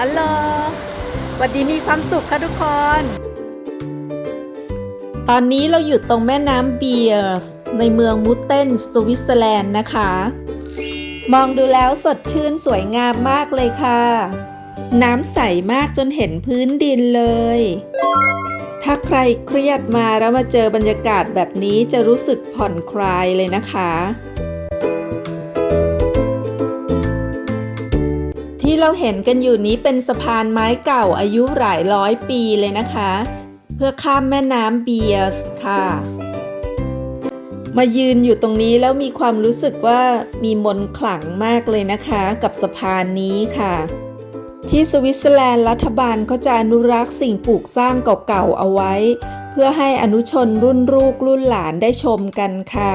ฮัลโหลสวัสดีมีความสุขค่ะทุกคน ตอนนี้เราอยู่ตรงแม่น้ำเบียร์สในเมืองมูเทนสวิตเซอร์แลนด์นะคะ มองดูแล้วสดชื่นสวยงามมากเลยค่ะ น้ำใสมากจนเห็นพื้นดินเลย ถ้าใครเครียดมาแล้วมาเจอบรรยากาศแบบนี้จะรู้สึกผ่อนคลายเลยนะคะ ที่เราเห็นกันอยู่นี้เป็นสะพานไม้เก่าอายุหลายร้อยปีเลยนะคะ เพื่อข้ามแม่น้ำเบียร์สค่ะ มายืนอยู่ตรงนี้แล้วมีความรู้สึกว่ามีมนขลังมากเลยนะคะ กับสะพานนี้ค่ะ ที่สวิตเซอร์แลนด์รัฐบาลเขาจะอนุรักษ์สิ่งปลูกสร้างเก่าๆเอาไว้ เพื่อให้อนุชนรุ่นลูกรุ่นหลานได้ชมกันค่ะ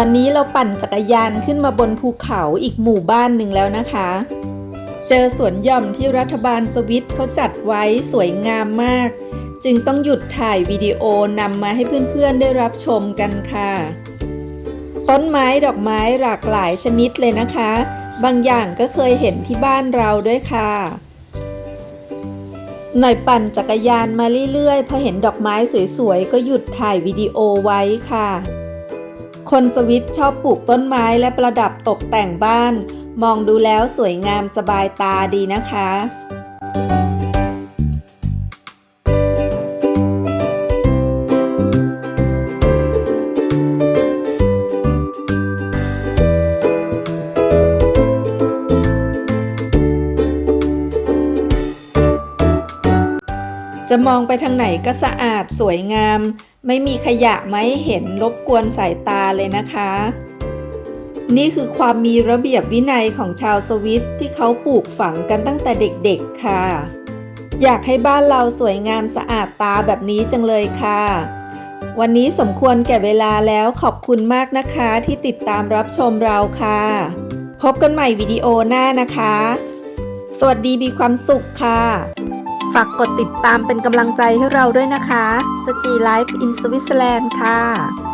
อนนี้เราปั่นจักรยานขึ้นมาบนภูเขาอีกหมู่บ้านหนึ่งแล้วนะคะ เจอสวนหย่อมที่รัฐบาลสวิตเขาจัดไว้สวยงามมาก จึงต้องหยุดถ่ายวิดีโอนำมาให้เพื่อนๆได้รับชมกันค่ะ ต้นไม้ดอกไม้หลากหลายชนิดเลยนะคะ บางอย่างก็เคยเห็นที่บ้านเราด้วยค่ะหน่อยปั่นจักรยานมาเรื่อยๆ พอเห็นดอกไม้สวยๆ ก็หยุดถ่ายวิดีโอไว้ค่ะ คนสวิตชอบปลูกต้นไม้และประดับตกแต่งบ้าน มองดูแล้วสวยงามสบายตาดีนะคะ จะมองไปทางไหนก็สะอาดสวยงาม ไม่มีขยะมาให้เห็นรบกวนสายตาเลยนะคะ นี่คือความมีระเบียบวินัยของชาวสวิตที่เขาปลูกฝังกันตั้งแต่เด็กๆค่ะ อยากให้บ้านเราสวยงามสะอาดตาแบบนี้จังเลยค่ะ วันนี้สมควรแก่เวลาแล้วขอบคุณมากนะคะที่ติดตามรับชมเราค่ะ พบกันใหม่วิดีโอหน้านะคะ สวัสดีมีความสุขค่ะ ฝากกดติดตามเป็นกำลังใจให้เราด้วยนะคะสจีไลฟ์อินสวิตเซอร์แลนด์ค่ะ